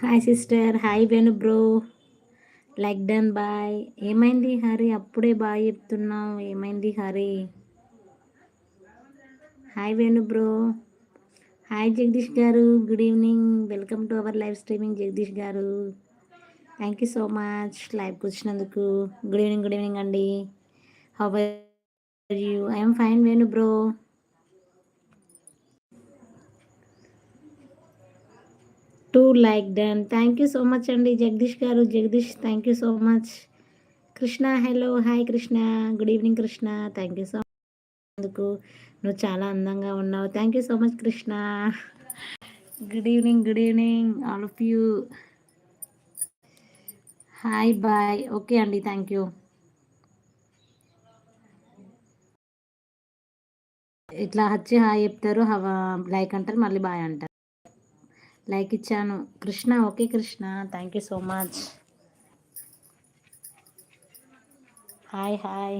Hi sister hi Venu bro like done bye ఏమైంది హరి? అప్పుడే bye చెప్తున్నావు. ఏమైంది Hari? Hi Venu bro hi Jagadish garu. Good evening welcome to our live streaming Jagadish garu. Thank you so much లైవ్కి వచ్చినందుకు. Good evening good evening అండి. How you I'm fine Venu bro too like done thank you so much అండి. Jagadish garu Jagadish thank you so much Krishna hello hi Krishna. Good evening Krishna. Thank you so much అందుకు నువ్వు చాలా అందంగా ఉన్నావు. Thank you so much Krishna. Good evening good evening all of you hi bye okay అండి thank you ఇట్లా వచ్చి hi చెప్తారు హవా లైక్ అంటారు మళ్ళీ బాయ్ అంటారు. లైక్ ఇచ్చాను. Krishna okay Krishna. Thank you so much hi hi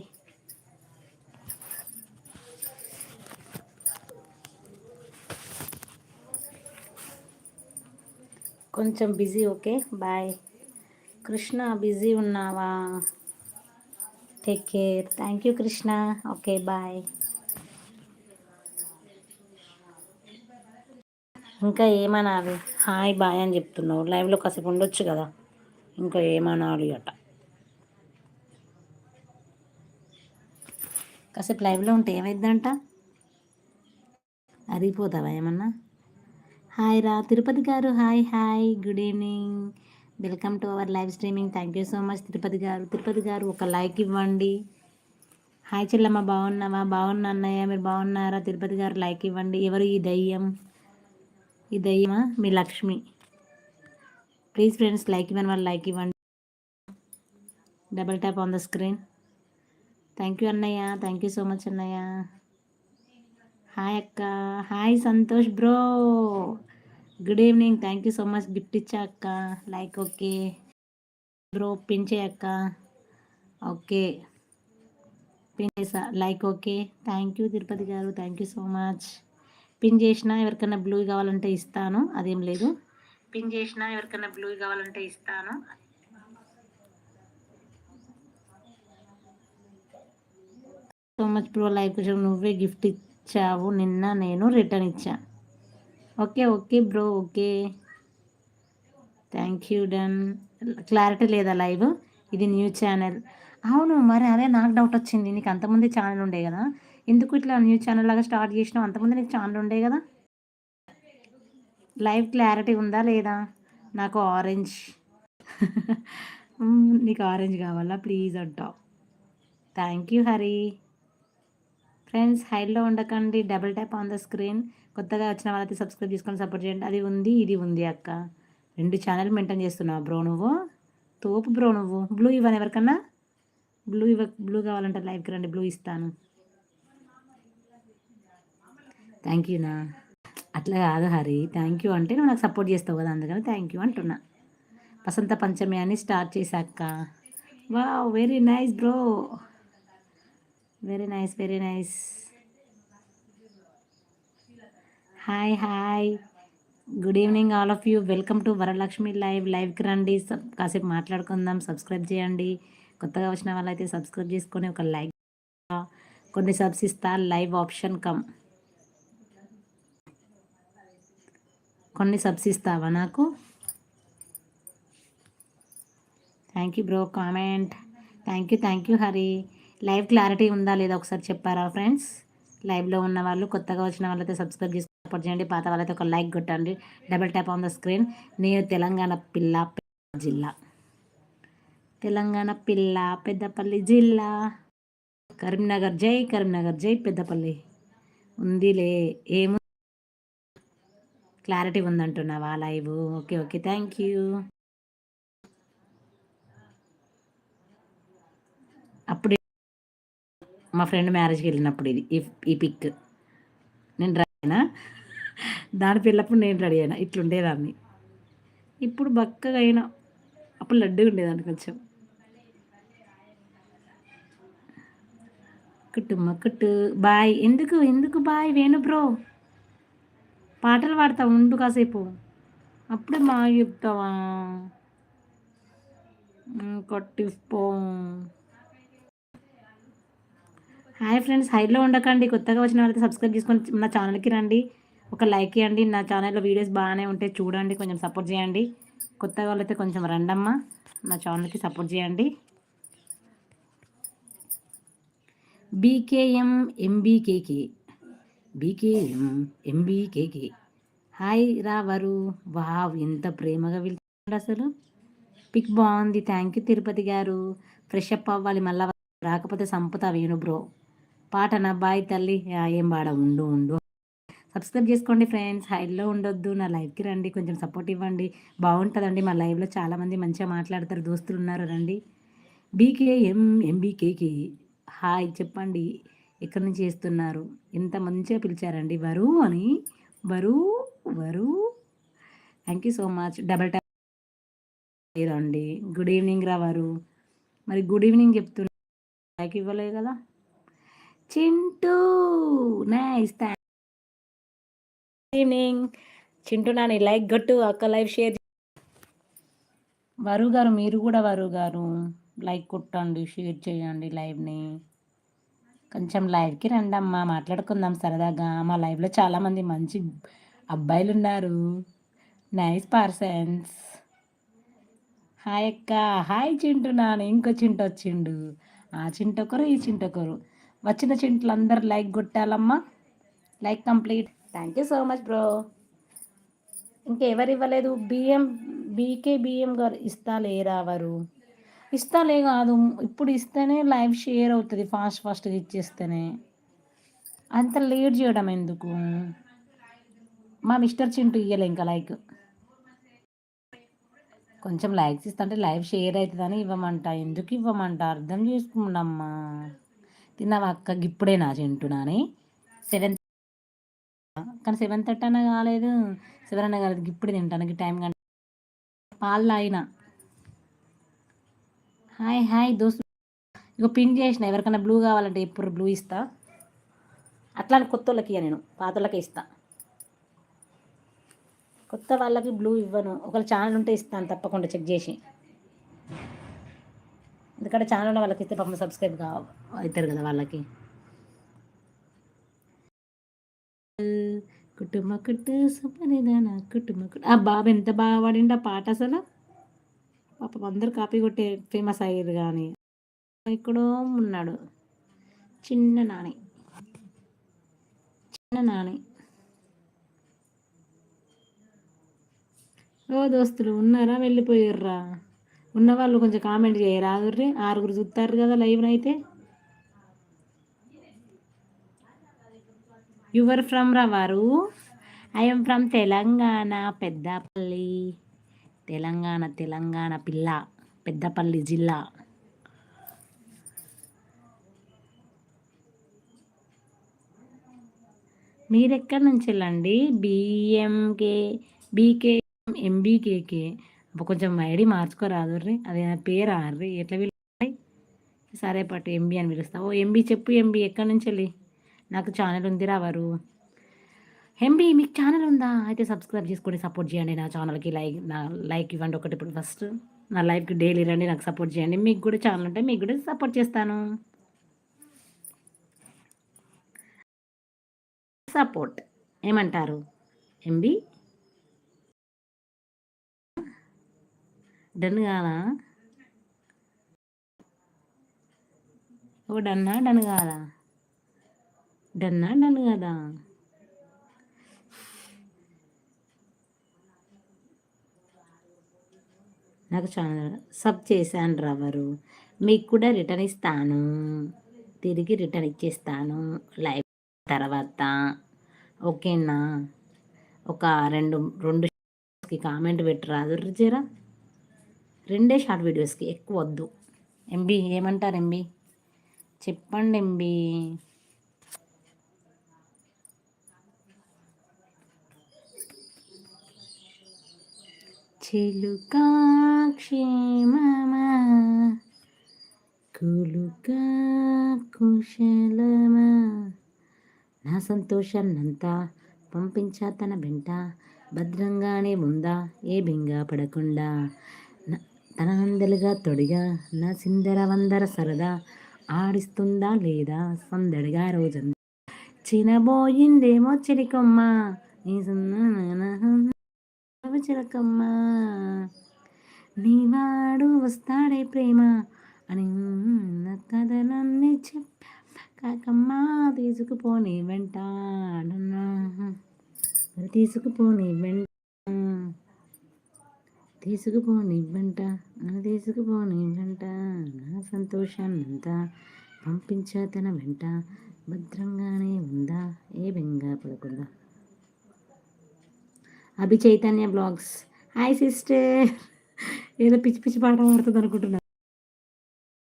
కొంచెం busy okay. Bye Krishna busy ఉన్నావా? Take care thank you Krishna. Okay bye ఇంకా ఏమనాలి? హాయ్ బాయ్ అని చెప్తున్నావు. లైవ్లో కాసేపు ఉండొచ్చు కదా? ఇంకా ఏమనాలి అట. కాసేపు లైవ్లో ఉంటే ఏమైందంట? అరిగిపోతావా ఏమన్నా? హాయ్ రా. Tirupati garu hi hi. Good evening. Welcome to our live streaming. Thank you so much Tirupati garu. Tirupati garu ఒక లైక్ ఇవ్వండి. హాయ్ చెల్లమ్మ బాగున్నావా? బాగున్నా అన్నయ్య మీరు బాగున్నారా? తిరుపతి గారు లైక్ ఇవ్వండి. ఎవరు ఈ దయ్యం? ఈ దయ్యమా? మీ లక్ష్మి. ప్లీజ్ ఫ్రెండ్స్ లైక్ ఇవ్వని వాళ్ళు లైక్ ఇవ్వండి. Double tap on the screen. Thank you అన్నయ్య థ్యాంక్ యూ సో మచ్ అన్నయ్య. హాయ్ అక్క hi Santosh bro. Good evening thank you so much. Gift ఇచ్చా అక్క లైక్ ఓకే. బ్రో పిన్ అక్క. ఓకే. పిన్ చేసా like okay. Thank you Tirupati garu thank you so much. Pin చేసినా ఎవరికైనా blue కావాలంటే ఇస్తాను అదేం లేదు. పిన్ చేసినా ఎవరికైనా బ్లూ కావాలంటే ఇస్తాను. సో మచ్ ప్రో లైఫ్ కోసం నువ్వే గిఫ్ట్ ఇచ్చావు నిన్న నేను రిటర్న్ ఇచ్చా. Okay okay bro okay thank you done clarity లేదా లైవ్? ఇది న్యూ ఛానల్ అవును మరి అదే నాకు డౌట్ వచ్చింది. నీకు అంతమంది ఛానల్ ఉండే కదా. ఎందుకు ఇట్లా న్యూస్ ఛానల్ లాగా స్టార్ట్ చేసినావు? అంతకుముందు నీకు ఛానల్ ఉండే కదా. లైవ్ క్లారిటీ ఉందా లేదా? నాకు ఆరెంజ్. నీకు ఆరెంజ్ కావాలా? ప్లీజ్ అంటావు థ్యాంక్ యూ హరి. ఫ్రెండ్స్ హైడ్లో ఉండకండి. Double tap on the screen. కొత్తగా వచ్చిన వాళ్ళైతే సబ్స్క్రైబ్ చేసుకొని సపోర్ట్ చేయండి. అది ఉంది ఇది ఉంది అక్క. రెండు ఛానల్ మెయింటైన్ చేస్తున్నావు బ్రో నువ్వు. తోపు బ్రో నువ్వు. బ్లూ ఇవ్వను ఎవరికన్నా? బ్లూ ఇవ్వ బ్లూ కావాలంటే లైవ్కి రండి. బ్లూ ఇస్తాను. థ్యాంక్ యూనా అట్లా కాదు హరి. థ్యాంక్ యూ అంటే నువ్వు నాకు సపోర్ట్ చేస్తావు కదా అందుకని థ్యాంక్ యూ అంటున్నా. వసంత పంచమి అని స్టార్ట్ చేశాక. Wow very nice bro very nice very nice hi hi good evening all of you welcome to Varalakshmi live లైవ్కి రండి. కాసేపు మాట్లాడుకుందాం. సబ్స్క్రైబ్ చేయండి. కొత్తగా వచ్చిన వాళ్ళైతే సబ్స్క్రైబ్ చేసుకొని ఒక లైక్ కొన్ని సబ్స్ ఇస్తా. లైవ్ ఆప్షన్ కమ్ కొన్ని సబ్స్ ఇస్తావా నాకు? Thank you bro comment thank you thank you Hari live clarity ఉందా లేదా ఒకసారి చెప్పారా ఫ్రెండ్స్ లైవ్లో ఉన్న వాళ్ళు కొత్తగా వచ్చిన వాళ్ళైతే సబ్స్క్రైబ్ చేసి సపోర్ట్ చేయండి. పాత వాళ్ళైతే ఒక లైక్ కొట్టండి. Double tap on the screen నేను తెలంగాణ పిల్ల జిల్లా. తెలంగాణ పిల్ల పెద్దపల్లి జిల్లా. కరీంనగర్ జై కరీంనగర్ జై పెద్దపల్లి. ఉందిలే ఏము clarity ఉందంటున్నావా live? Okay okay. Thank you. అప్పుడు మా ఫ్రెండ్ మ్యారేజ్కి వెళ్ళినప్పుడు ఇది ఈ పిక్. నేను రెడీ అయినా? దాని పిల్లప్పుడు నేను రెడీ అయినా? ఇట్లుండేదాన్ని ఇప్పుడు బక్కగా అయినా. అప్పుడు లడ్డుగా ఉండేదాన్ని కొంచెం. కుటుంబ కుట్టు. బాయ్. ఎందుకు? ఎందుకు బాయ్? వేణు బ్రో. పాటలు పాడతా ఉండు కాసేపు. అప్పుడే మా చెప్తావా? కొట్టిపో హాయ్ ఫ్రెండ్స్ హైలో ఉండకండి. కొత్తగా వచ్చిన వాళ్ళకి సబ్స్క్రైబ్ చేసుకొని నా ఛానల్కి రండి. ఒక లైక్ ఇవ్వండి. నా ఛానల్లో వీడియోస్ బాగానే ఉంటాయి. చూడండి కొంచెం సపోర్ట్ చేయండి. కొత్తగా వాళ్ళైతే కొంచెం రండమ్మా. నా ఛానల్కి సపోర్ట్ చేయండి. BKM MBKK. BKM MBKK. Hi రావరు. Wow ఎంత ప్రేమగా వెళ్తున్నాడు అసలు. పిక్ బాగుంది. థ్యాంక్ యూ తిరుపతి గారు. ఫ్రెష్ అప్ అవ్వాలి. మళ్ళా రాకపోతే సంపుతా వేణు బ్రో. పాటనా బాయ్ తల్లి ఏం పాడ? ఉండు ఉండు. సబ్స్క్రైబ్ చేసుకోండి ఫ్రెండ్స్ హైలో ఉండొద్దు. నా లైవ్కి రండి. కొంచెం సపోర్ట్ ఇవ్వండి. బాగుంటుందండి మా లైవ్లో చాలామంది మంచిగా మాట్లాడతారు. దోస్తులు ఉన్నారు రండి. బీకేఎం ఎంబీకేకి. హాయ్ చెప్పండి. ఎక్కడి నుంచి చేస్తున్నారు? ఎంత మంచిగా పిలిచారండి. వరు అని. Varu Varu. Thank you so much double tap లేదండి గుడ్ ఈవినింగ్ రా వరు. మరి గుడ్ ఈవినింగ్ చెప్తున్నా. లైక్ ఇవ్వలేదు కదా. Chintu. Nice thank evening Chintu Nani like గట్టు అక్క లైవ్ షేర్ వరు గారు మీరు కూడా వరు గారు. లైక్ కొట్టండి. షేర్ చేయండి లైవ్ని కొంచెం లైవ్కి రండి అమ్మా మాట్లాడుకుందాం సరదాగా. మా లైవ్లో చాలామంది మంచి అబ్బాయిలు ఉన్నారు నైస్ పర్సన్స్. హాయ్ అక్క. హాయ్ చింటు నాన్న ఇంకో చింట వచ్చిండు. ఆ చింటొకరు ఈ చింటొకరు వచ్చిన చింటలు అందరు like కొట్టాలమ్మా. Like complete. Thank you so much bro. ఇంకెవరు ఇవ్వలేదు బియ్యం బీకే బియ్యం గారు ఇస్తా లేరావరు ఇస్తాలే కాదు. ఇప్పుడు ఇస్తేనే లైవ్ షేర్ అవుతుంది. ఫాస్ట్ ఫాస్ట్గా ఇచ్చేస్తేనే. అంత లేట్ చేయడం ఎందుకు? మా మిస్టర్ చింటూ ఇయ్యలే ఇంకా లైక్. కొంచెం లైక్స్ అంటే లైవ్ షేర్ అవుతుందని ఇవ్వమంట. ఎందుకు ఇవ్వమంట? అర్థం చేసుకున్నామ్మా తిన్నావా అక్క? ఇప్పుడే నా చింటున్నాని సెవెన్ కానీ సెవెన్ థర్టీ అన్న కాలేదు. సెవెన్ అన్న కాలేదు. ఇప్పుడు తింటాను. టైం కంటే పాలు అయినా హాయ్ హాయ్ దోస్తు. ఇక పిన్ చేసిన ఎవరికైనా బ్లూ కావాలంటే ఎప్పుడు బ్లూ ఇస్తా. అట్లా కొత్త వాళ్ళకి నేను పాత వాళ్ళకి ఇస్తా. కొత్త వాళ్ళకి బ్లూ ఇవ్వను. ఒకవేళ ఛానల్ ఉంటే ఇస్తాను తప్పకుండా చెక్ చేసి. ఎందుకంటే ఛానల్ ఉన్న వాళ్ళకి ఇస్తే పాపం సబ్స్క్రైబ్ కావాలి అవుతారు కదా వాళ్ళకి. కుటుంబ కుట్టు సుపనిదాన కుటుంబ కుట్టు. ఆ బాబు ఎంత బాగా పాడిండు ఆ పాట అసలు. పాపం అందరు కాపీ కొట్టే ఫేమస్ అయ్యారు కానీ ఇక్కడో ఉన్నాడు. చిన్న నాని. చిన్న నాని. ఓ దోస్తులు ఉన్నారా? వెళ్ళిపోయారా ఉన్న వాళ్ళు కొంచెం కామెంట్ చేయరా ఆగుర్రి ఆరుగురు చూస్తారు కదా లైవ్నైతే యువర్ ఫ్రమ్ రా వారు ఐఎమ్ ఫ్రమ్ తెలంగాణ పెద్దపల్లి. తెలంగాణ తెలంగాణ పిల్ల పెద్దపల్లి జిల్లా. మీరెక్కడి నుంచి వెళ్ళండి? బిఎంకే బీకే ఎంబీకేకే కొంచెం ఐడి మార్చుకోరాదు రీ. అది పేరు రీ? ఎట్లా పిలుస్తాయి? సరే పట్టు ఎంబీ అని పిలుస్తా. ఓ ఎంబీ చెప్పు ఎంబీ ఎక్కడి నుంచి వెళ్ళి? నాకు ఛానల్ ఉందిరా వారు. ఎంబీ మీకు ఛానల్ ఉందా? అయితే సబ్స్క్రైబ్ చేసుకొని సపోర్ట్ చేయండి నా ఛానల్కి లైక్ నా లైక్ ఇవ్వండి ఒకటి ఇప్పుడు ఫస్ట్ నా లైఫ్కి డైలీ రండి నాకు సపోర్ట్ చేయండి. మీకు కూడా ఛానల్ ఉంటే మీకు కూడా సపోర్ట్ చేస్తాను. సపోర్ట్ ఏమంటారు? ఎంబీ డన్ కాదా? ఓ డన్నా డన్ కాదా? డన్నా డన్ కదా? నాకు ఛానల్ సబ్ చేశాను రవరు మీకు కూడా రిటర్న్ ఇస్తాను. తిరిగి రిటర్న్ ఇచ్చేస్తాను. లైవ్ తర్వాత. ఓకేనా? ఒక రెండు రెండు కామెంట్ పెట్టరాదు జరా రెండే షార్ట్ వీడియోస్కి ఎక్కువ వద్దు. ఎంబీ ఏమంటారు ఎంబీ? చెప్పండి ఎంబీ. చిలుకా క్షేమమా కుశలమా. నా సంతోషాన్నంతా పంపించా తన వెంట భద్రంగానే ఉందా ఏ బింగా పడకుండా. తన అందలుగా తొడిగా నా సిందర వందర సరదా. ఆడిస్తుందా లేదా సందడిగా రోజంతా. చినబోయిందేమో చిరికొమ్మ. నీ చిలకమ్మ. నీవాడు వస్తాడే ప్రేమ అని కథలన్నీ చెప్పాకమ్మ తీసుకుపోని వెంటాడన్నా తీసుకుపోని వెంట. తీసుకుపోని వెంట. తీసుకుపోని వెంట. నా సంతోషాన్నంతా పంపించా తన వెంట. భద్రంగానే ఉందా? ఏ బెంగా పడకుండా Abhi Chaitanya blogs. Hi sister. ఏదో పిచ్చి పిచ్చి పాట పాడుతుంది అనుకుంటున్నాను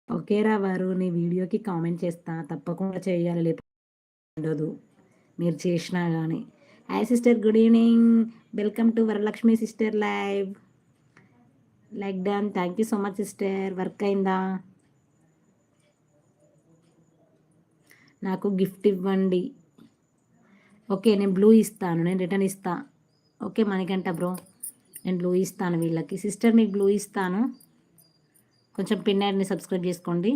ఓకేరా వారు నీ వీడియోకి కామెంట్ చేస్తా. తప్పకుండా చేయాలి లేకపోతే మీరు చేసినా కానీ hi sister good evening. Welcome to Varalakshmi sister live. Like done. Thank you so much sister. Work అయిందా? నాకు గిఫ్ట్ ఇవ్వండి. ఓకే నేను బ్లూ ఇస్తాను. నేను రిటర్న్ ఇస్తాను ఓకే మనకంట బ్రో. నేను బ్లూ ఇస్తాను వీళ్ళకి. సిస్టర్ మీకు బ్లూ ఇస్తాను. కొంచెం పిన్ యాడ్ని సబ్స్క్రైబ్ చేసుకోండి.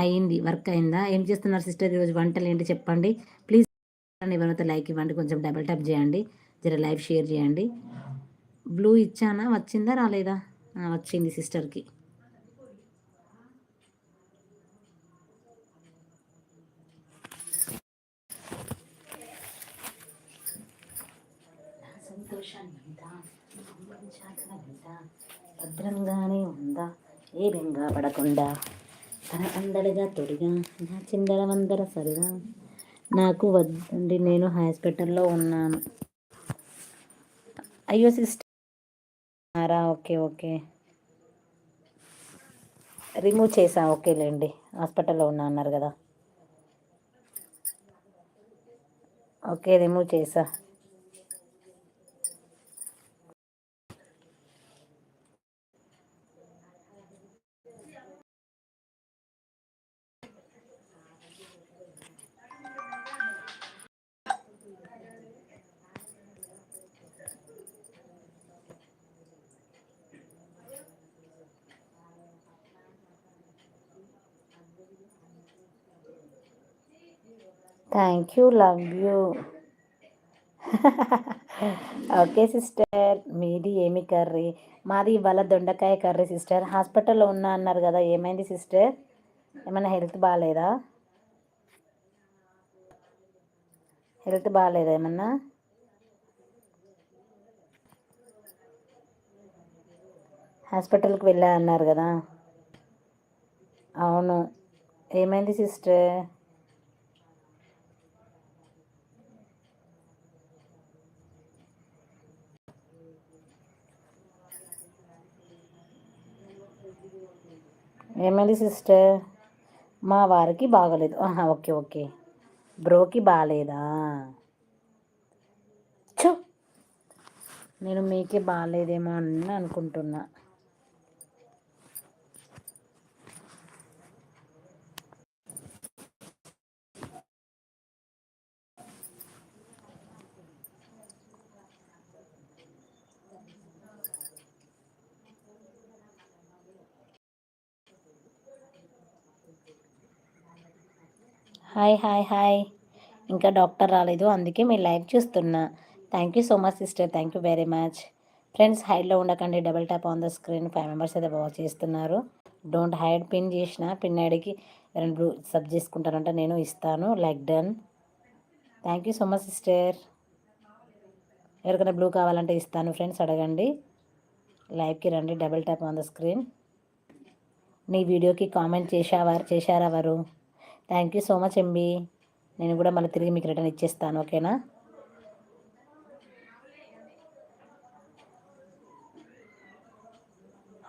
అయింది వర్క్ అయిందా? ఏం చేస్తున్నారు సిస్టర్ ఈరోజు? వంటలు ఏంటి చెప్పండి. ప్లీజ్ ఎవరైతే లైక్ ఇవ్వండి కొంచెం డబల్ ట్యాప్ చేయండి. జర లైవ్ షేర్ చేయండి. బ్లూ ఇచ్చానా? వచ్చిందా రాలేదా? వచ్చింది సిస్టర్కి. భద్రంగానే ఉందా? ఏ బెంగా పడకుండా? తన అందడిగా తొడిగా నా చిందర వందర సరిగా. నాకు వద్దండి నేను హాస్పిటల్లో ఉన్నాను. అయ్యో సిస్టర్. Okay okay. రిమూవ్ చేసా ఓకేలేండి హాస్పిటల్లో ఉన్నా అన్నారు కదా. ఓకే రిమూవ్ చేసా. Thank you love you okay sister మీది ఏమి కర్రీ? మాది ఇవాళ దొండకాయ కర్రీ సిస్టర్ హాస్పిటల్లో ఉన్నా అన్నారు కదా ఏమైంది సిస్టర్ ఏమైనా హెల్త్ బాగాలేదా హెల్త్ బాగాలేదా ఏమన్నా? హాస్పిటల్కి వెళ్ళా అన్నారు కదా. అవును. ఏమైంది సిస్టర్ ఏమైంది సిస్టర్? మా వారికి బాగలేదు. Okay okay. బ్రోకి బాగాలేదా చూ నేను మీకే బాగాలేదేమో అని అనుకుంటున్నా. Hi hi hi. ఇంకా డాక్టర్ రాలేదు అందుకే మీ లైవ్ చూస్తున్నా. Thank you so much sister thank you very much friends హైడ్లో ఉండకండి. Double tap on the screen five members అయితే బాగా చేస్తున్నారు. డోంట్ హైడ్ పిన్ చేసిన పిన్ ఐడికి రెండు బ్లూ సబ్ చేసుకుంటారంటే నేను ఇస్తాను. Like done thank you so much sister ఎవరికైనా బ్లూ కావాలంటే ఇస్తాను. ఫ్రెండ్స్ అడగండి. లైవ్కి రండి. Double tap on the screen నీ వీడియోకి కామెంట్ చేశావారు చేశారా వారు thank you so much MB నేను కూడా మళ్ళీ తిరిగి మీకు రిటర్న్ ఇచ్చేస్తాను ఓకేనా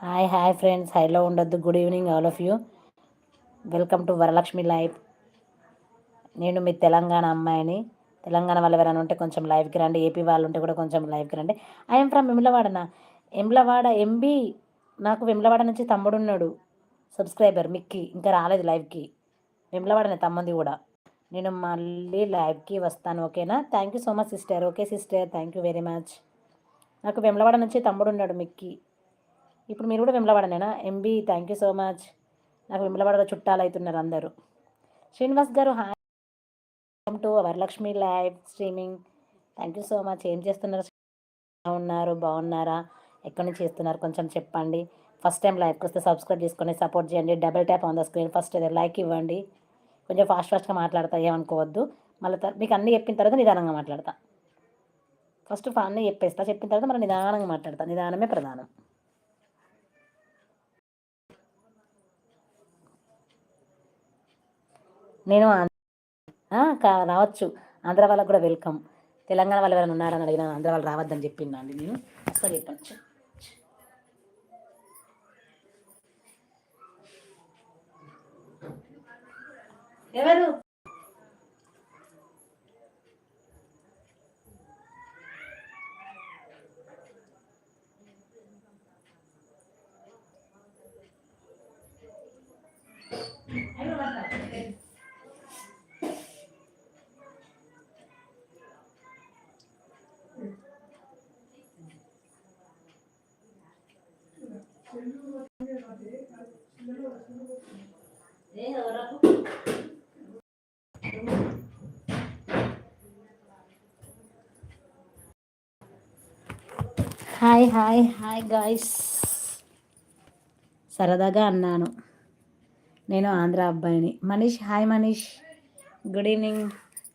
హాయ్ హాయ్ ఫ్రెండ్స్ హైలో ఉండొద్దు. Good evening all of you welcome to Varalakshmi live నేను మీ తెలంగాణ అమ్మాయిని. తెలంగాణ వాళ్ళు ఎవరైనా ఉంటే కొంచెం లైవ్కి రండి. ఏపీ వాళ్ళు ఉంటే కూడా కొంచెం లైవ్కి రండి. ఐఎమ్ ఫ్రమ్ వెమ్లవాడనా వెమ్లవాడ ఎంబీ నాకు వెమ్లవాడ నుంచి తమ్ముడున్నాడు సబ్స్క్రైబర్ మిక్కి ఇంకా రాలేదు లైవ్కి వెమ్లవాడనే తమ్ముంది కూడా. నేను మళ్ళీ లైవ్కి వస్తాను ఓకేనా? Thank you so much sister. Okay sister thank you very much. నాకు వెమ్లవాడ నుంచి తమ్ముడు ఉన్నాడు మిక్కి. ఇప్పుడు మీరు కూడా వెమ్లవాడనేనా MB thank you so much. నాకు వెమ్లవాడలో చుట్టాలు అవుతున్నారు అందరూ. Srinivas garu hi. Welcome to Varalakshmi live streaming. Thank you so much. ఏం చేస్తున్నారు? ఉన్నారు బాగున్నారా? ఎక్కడి నుంచి చేస్తున్నారు? కొంచెం చెప్పండి. ఫస్ట్ టైం లైవ్కి వస్తే సబ్స్క్రైబ్ చేసుకొని సపోర్ట్ చేయండి. Double tap on the screen. First అదే లైక్ ఇవ్వండి. కొంచెం ఫాస్ట్ ఫాస్ట్గా మాట్లాడతా ఏమనుకోవద్దు. మళ్ళీ మీకు అన్నీ చెప్పిన తర్వాత నిదానంగా మాట్లాడతా. ఫస్ట్ అన్నీ చెప్పేస్తా చెప్పిన తర్వాత మళ్ళీ నిదానంగా మాట్లాడతా. నిదానమే ప్రధానం. నేను రావచ్చు. ఆంధ్ర వాళ్ళకు కూడా వెల్కమ్ తెలంగాణ వాళ్ళు ఎవరైనా ఉన్నారని అడిగిన ఆంధ్ర వాళ్ళు రావద్దని చెప్పిందండి నేను? అసలు చెప్పచ్చు ఎవరు హాయ్ హాయ్ హాయ్ గాయస్ సరదాగా అన్నాను. నేను ఆంధ్ర అబ్బాయిని. Manish hi Manish. Good evening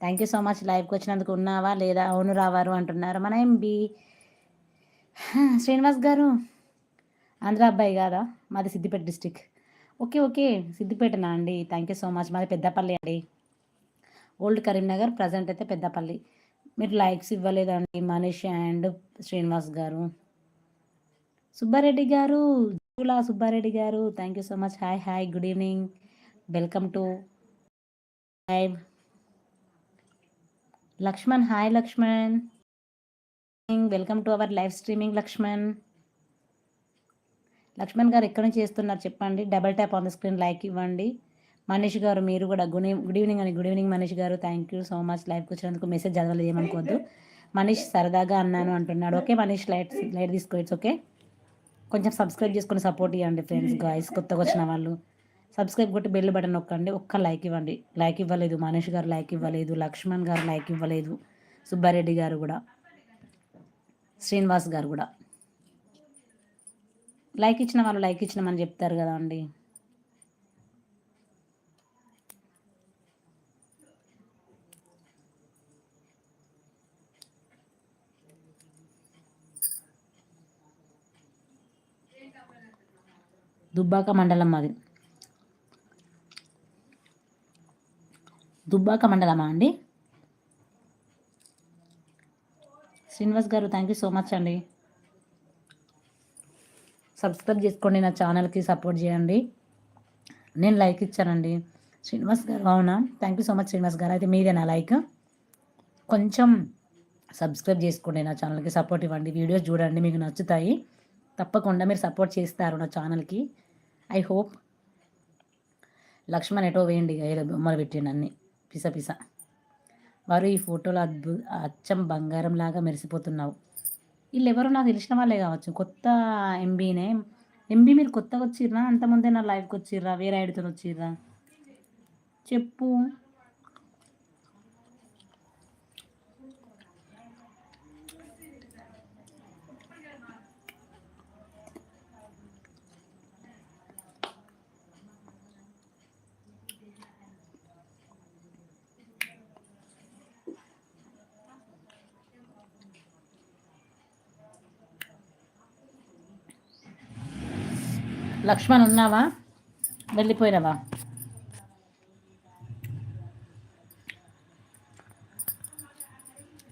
thank you so much లైవ్కి వచ్చినందుకు ఉన్నావా లేదా? అవును రావారు అంటున్నారు. మన ఎంబి శ్రీనివాస్ గారు ఆంధ్ర అబ్బాయి కాదా? మాది సిద్దిపేట డిస్టిక్ ఓకే ఓకే సిద్దిపేటనా అండి? థ్యాంక్ యూ సో మచ్ మాది పెద్దపల్లి అండి. ఓల్డ్ కరీంనగర్ ప్రజెంట్ అయితే పెద్దపల్లి. మీరు లైక్స్ ఇవ్వలేదండి. మనీష్ అండ్ శ్రీనివాస్ గారు. సుబ్బారెడ్డి గారు జూలా Subbareddy garu thank you so much hi hi good evening welcome to live Lakshman hi Lakshman welcome to our live streaming Lakshman Lakshman garu ఎక్కడి నుంచి చేస్తున్నారు చెప్పండి. Double tap on the screen like ఇవ్వండి. మనీష్ గారు మీరు కూడా good good evening అని good evening Manish garu. Thank you so much లైవ్కి వచ్చినందుకు మెసేజ్ చదవలేదు ఏమనుకోవద్దు. మనీష్ సరదాగా అన్నాను అంటున్నాడు. ఓకే మనీష్ లైట్ లైట్ తీసుకో ఇట్స్ ఓకే. కొంచెం సబ్స్క్రైబ్ చేసుకొని సపోర్ట్ ఇవ్వండి ఫ్రెండ్స్ గాయస్ కొత్తగా వచ్చిన వాళ్ళు. సబ్స్క్రైబ్ కొట్టి బెల్ బటన్ నొక్కండి. ఒక్క లైక్ ఇవ్వండి. లైక్ ఇవ్వలేదు. మనీష్ గారు లైక్ ఇవ్వలేదు. లక్ష్మణ్ గారు లైక్ ఇవ్వలేదు. సుబ్బారెడ్డి గారు కూడా. శ్రీనివాస్ గారు కూడా. లైక్ ఇచ్చిన వాళ్ళు లైక్ ఇచ్చినామని చెప్తారు కదా అండి. దుబ్బాక మండలం అది. దుబ్బాక మండలమా అండి? Srinivas garu thank you so much అండి. సబ్స్క్రైబ్ చేసుకోండి నా ఛానల్కి సపోర్ట్ చేయండి. నేను లైక్ ఇచ్చానండి. శ్రీనివాస్ గారు అవునా? Thank you so much Srinivas garu. అయితే మీదేనా లైక్ కొంచెం సబ్స్క్రైబ్ చేసుకోండి నా ఛానల్కి సపోర్ట్ ఇవ్వండి. వీడియోస్ చూడండి మీకు నచ్చుతాయి. తప్పకుండా మీరు సపోర్ట్ చేస్తారు నా ఛానల్కి. ఐ హోప్ లక్ష్మణ్ ఎటో వేయండి ఏదో బొమ్మలు పెట్టిండి అన్ని. పిస పిస. వారు ఈ ఫోటోలో అద్భు అచ్చం బంగారం లాగా మెరిసిపోతున్నావు. వీళ్ళు ఎవరో నాకు తెలిసిన వాళ్ళే కావచ్చు. కొత్త ఎంబీనే. ఎంబీ మీరు కొత్తగా వచ్చిర్రా? అంతమందే నా లైఫ్కి వచ్చిర్రా? వేరే ఐడితో వచ్చిర్రా? చెప్పు. లక్ష్మణ్ ఉన్నావా? వెళ్ళిపోయినావా?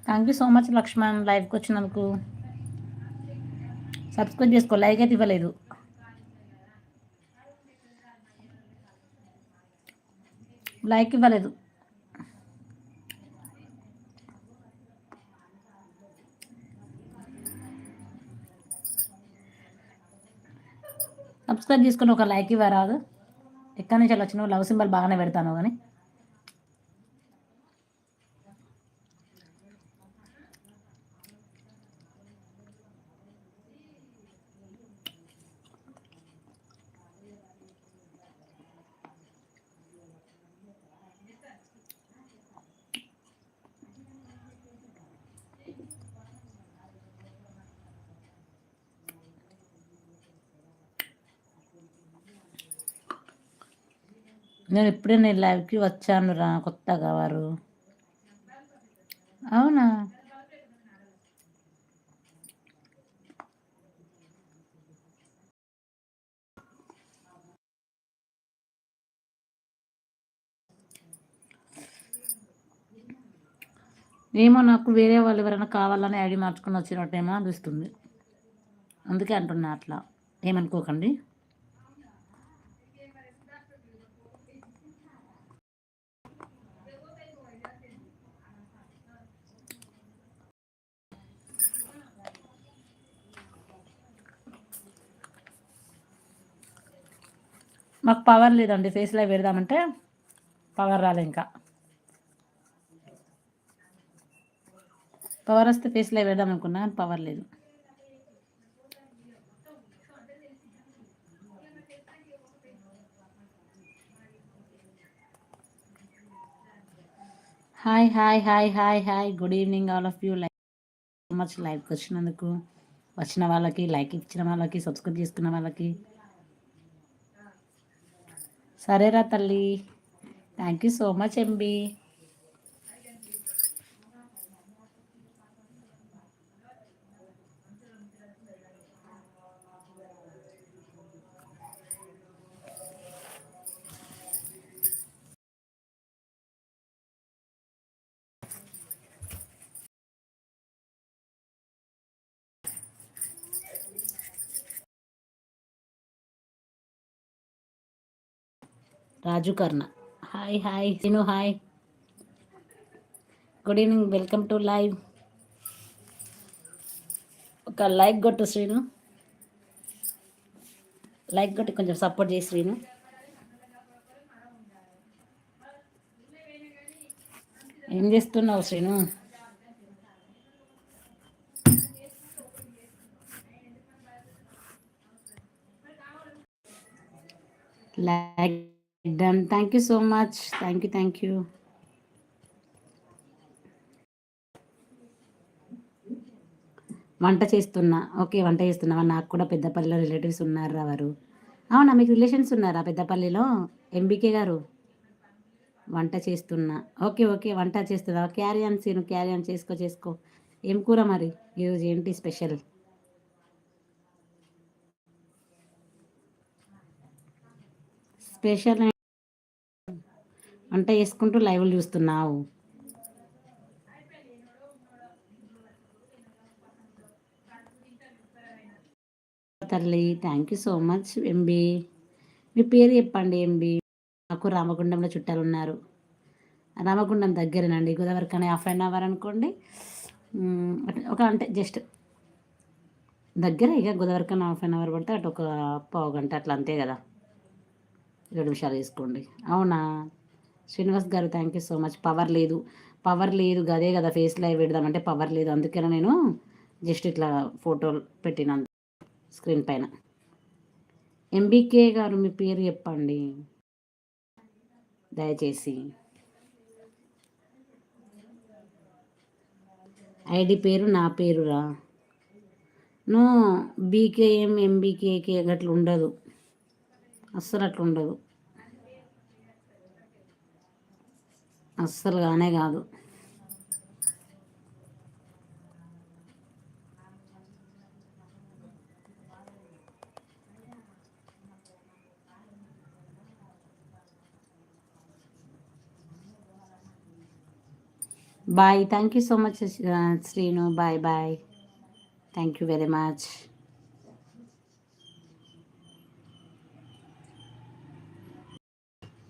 Thank you so much Lakshman లైవ్కి వచ్చినందుకు. సబ్స్క్రైబ్ చేసుకో లైక్ అయితే ఇవ్వలేదు. లైక్ ఇవ్వలేదు. సబ్స్క్రైబ్ చేసుకుని ఒక లైక్ ఇవ్వరాదు. ఎక్కడి నుంచి వచ్చినావు? లవ్ సింబల్ బాగానే పెడతాను కానీ. నేను ఇప్పుడే నేను లైవ్కి వచ్చాను రా కొత్తగా వారు అవునా? ఏమో నాకు వేరే వాళ్ళు ఎవరైనా కావాలని ఐడి మార్చుకుని వచ్చినట్టేమో అనిపిస్తుంది. అందుకే అంటున్నా అట్లా. ఏమనుకోకండి. మాకు పవర్ లేదండి ఫేస్లో పెడదామంటే పవర్ రాలే ఇంకా. పవర్ వస్తే ఫేస్లో పెడదాం అనుకున్నా పవర్ లేదు. Hi hi hi hi hi good evening all of you like much లైవ్కి వచ్చినందుకు వచ్చిన వాళ్ళకి లైక్ ఇచ్చిన వాళ్ళకి సబ్స్క్రైబ్ చేసుకున్న వాళ్ళకి. సరేరా తల్లి. Thank you so much MB Raju Karna. Hi hi. Sinu hi. Good evening. Welcome to live. ఒక లైక్ కొట్టు శ్రీను. లైక్ కొట్టి కొంచెం సపోర్ట్ చేసి శ్రీను. ఏం చేస్తున్నావు Srinu? Like done thank you so much thank you thank you వంట చేస్తున్నా. ఓకే వంట చేస్తున్నావా నాకు కూడా పెద్దపల్లిలో రిలేటివ్స్ ఉన్నారు వారు అవునా మీకు రిలేషన్స్ ఉన్నారా పెద్దపల్లిలో? ఎంబీకే గారు? వంట చేస్తున్నా. ఓకే ఓకే వంట చేస్తుందా carry on Seenu carry on చేసుకో చేసుకో. ఏం కూర మరి? ఈరోజు ఏంటి స్పెషల్? స్పెషల్ వంట చేసుకుంటూ లైవ్లు చూస్తున్నావు. తల్లి thank you so much MB మీ పేరు చెప్పండి ఎంబీ నాకు రామగుండంలో చుట్టాలు ఉన్నారు రామగుండం దగ్గరేనండి గోదావరి కానీ హాఫ్ అన్ అవర్ అనుకోండి. ఒక అంటే జస్ట్ దగ్గర ఇక గోదావరి కానీ హాఫ్ అన్ అవర్ పడితే అటు ఒక పావు గంట అట్లా అంతే కదా. రెండు నిమిషాలు వేసుకోండి. అవునా? Srinivas garu thank you so much power లేదు. పవర్ లేదు. అదే కదా ఫేస్ లైవ్ పెడదామంటే పవర్ లేదు. అందుకనే నేను జస్ట్ ఇట్లా ఫోటోలు పెట్టిన స్క్రీన్ పైన. ఎంబీకే గారు మీ పేరు చెప్పండి. దయచేసి. ఐడి పేరు నా పేరురా. నో బీకేఎం ఎంబీకేకే అట్లా ఉండదు. అస్సలు అట్లా ఉండదు. అస్సలు కానే కాదు. Bye. Thank you so much Srinu. Bye bye. Thank you very much.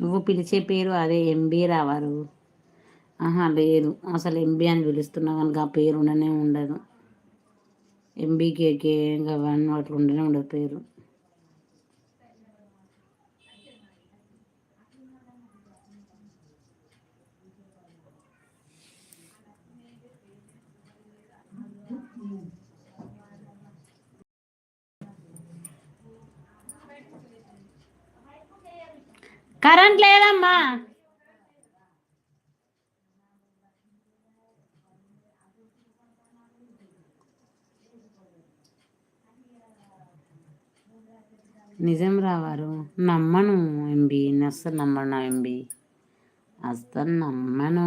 నువ్వు పిలిచే పేరు అదే ఎంబీ రావారు. ఆహా లేదు. అసలు ఎంబీ అని పిలుస్తున్నావు కనుక ఆ పేరు ఉండనే ఉండదు. ఎంబీకేకే అవన్నీ అట్లా ఉండనే ఉండదు పేరు. కరెంట్ లేదమ్మా. నిజం రావారు నమ్మను ఎంబి అస్సలు నమ్మను ఎంబి అస్సలు నమ్మను.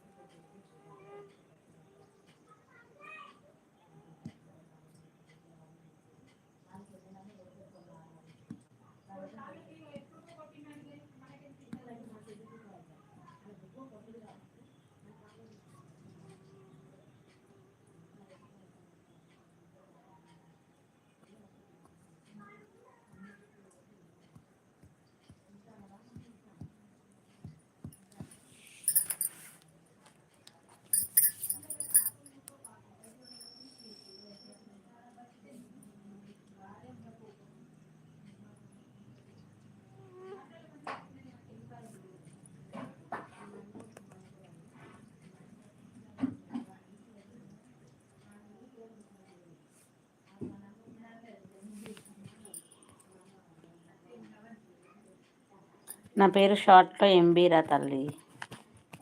నా పేరు షార్ట్లో ఎంబీ రా తల్లి.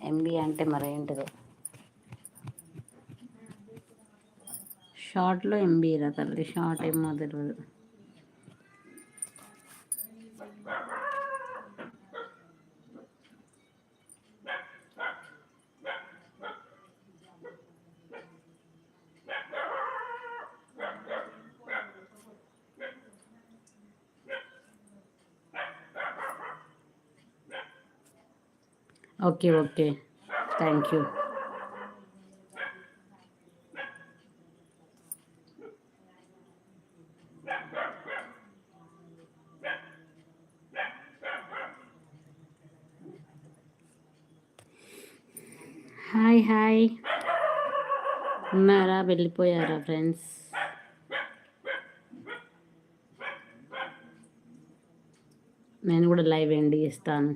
ఎంబీ అంటే మరేంటిదో షార్ట్లో ఎంబీరా తల్లి. షార్ట్ ఏమో తెలియదు okay okay. Thank you. Hi hi. ఉన్నారా? వెళ్ళిపోయారా ఫ్రెండ్స్? నేను కూడా లైవ్ ఎండ్ చేస్తాను.